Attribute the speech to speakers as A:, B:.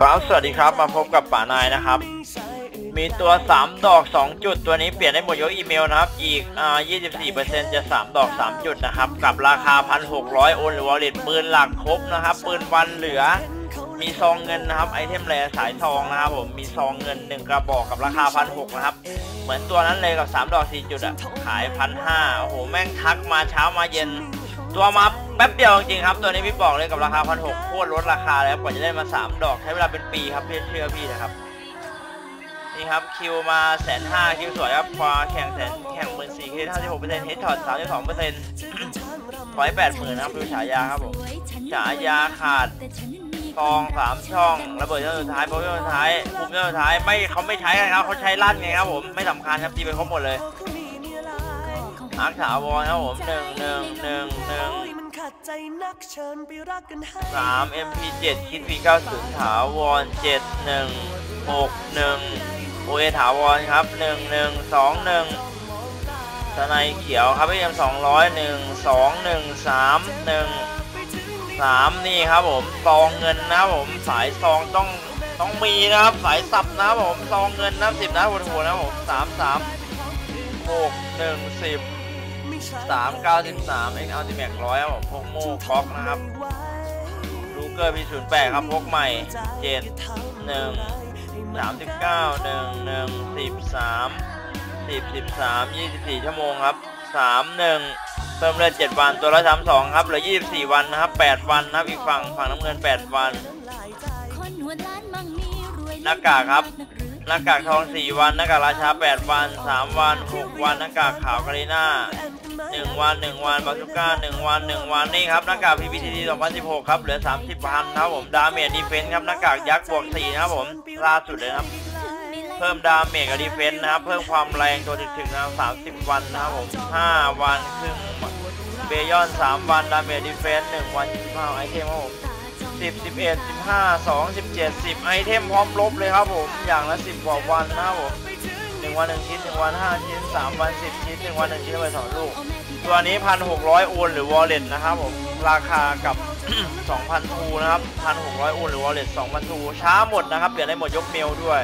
A: ครับสวัสดีครับมาพบกับป่านายนะครับ มีตัว 3 ดอก 2 จุดตัวนี้เปลี่ยนได้หมดยกอีเมลนะครับ อีกอ่า24%จะ 3 ดอก 3 จุดนะครับ กับราคา 1,600 โอนหรือวอลเล็ตปืนหลักครบนะครับ ปืนวันเหลือ มีซองเงินนะครับ ไอเทมแรสายทองนะครับผม มีซองเงิน 1 กระบอกกับราคา 1,600 นะครับ เหมือนตัวนั้นเลยกับ 3 ดอก 4 จุดอะขาย 1,500 โอ้โห แม่งทักมาเช้ามาเย็น ตัวมา แป๊บเดียวจริงครับ ตัวนี้พี่บอกเลยกับราคาพันหกโคตรลดราคาแล้วกว่าจะได้มา 3 ดอกใช้เวลาเป็นปีครับเพื่อเชื่อพี่นะครับ นี่ครับคิวมาแสนห้าคิวสวยครับควาแข่งแสนแข่งหมื่นสี่คิวห้าสิบหกเปอร์เซ็นต์เฮดช็อตสามสิบสองเปอร์เซ็นต์ร้อยแปดหมื่นนะครับดูฉายาครับผมฉายาขาดซองสามช่องระเบิดช่องสุดท้ายโปรช่องสุดท้ายคุมช่องสุดท้ายไม่เขาไม่ใช้กันครับเขาใช้ลั่นไงครับผมไม่สำคัญครับตีไปครบหมดเลยอาร์คถาวรครับผมหนึ่งหนึ่งหนึ่งหนึ่ง สาม MP7 คิด V90 ถาวรเจ็ดหนึ่งหกหนึ่งโอเอถาวรครับหนึ่งหนึ่งสองหนึ่งสไนเขียวครับพี่ยมสองร้อยหนึ่งสองหนึ่งสามหนึ่งสามนี่ครับผมซองเงินนะผมสายซองต้องต้องมีนะครับสายสับนะผมซองเงินนะสิบนะหัวหัวนะผมสามสามหกหนึ่งสิบ สามเก้าสิบสามเอ็กอัลติแม็กร้อยครับผมพกโม่ก๊อกนะครับลูเกอร์พีศูนย์แปดครับพกใหม่เจ็ดหนึ่งสามสิบเก้าหนึ่งหนึ่งสิบสามสิบสิบสามยี่สิบสี่ชั่วโมงครับสามหนึ่งเพิ่มเลือดเจ็ดวัน ตัวละสามสองครับ เหลือยี่สิบสี่วันนะครับแปดวันนะครับ อีกฝั่งฝั่งน้ำเงินแปดวัน หน้ากากครับ หน้ากากทอง 4 วัน หน้ากากราชา 8 วัน 3 วัน 6 วัน หน้ากากขาวกาลิน่า 1 วัน 1 วันบาซูก้า 1 วัน 1 วัน นี่ครับ หน้ากาก PPTD 2016 ครับ เหลือ 30พันนะครับผม ดาเมจดีเฟนส์ครับ หน้ากากยักษ์บวก 4 นะครับผม ล่าสุดเลยครับ เพิ่มดาเมจกับดีเฟนส์นะครับ เพิ่มความแรงตัวถึงๆนะ30 วันนะครับผม 5 วันครึ่งเบยอน 3 วัน ดาเมจดีเฟนส์1วัน25ไอเทมครับผม สิบสิบเอ็ดสิบห้าสองสิบเจ็ดสิบไอเทมพร้อมลบเลยครับผม อย่างละสิบกว่าวันนะครับผมหนึ่งวันหนึ่งชิ้นหนึ่งวันห้าชิ้นสามวันสิบชิ้นหนึ่งวันหนึ่งชิ้นไปสองลูก ตัวนี้พันหกร้อยโอนหรือวอลเล็ตนะครับผม ราคากับสองพันทูนะครับพันหกร้อยโอนหรือวอลเล็ตสองพันทูช้าหมดนะครับเปลี่ยนได้หมดยกเมลด้วย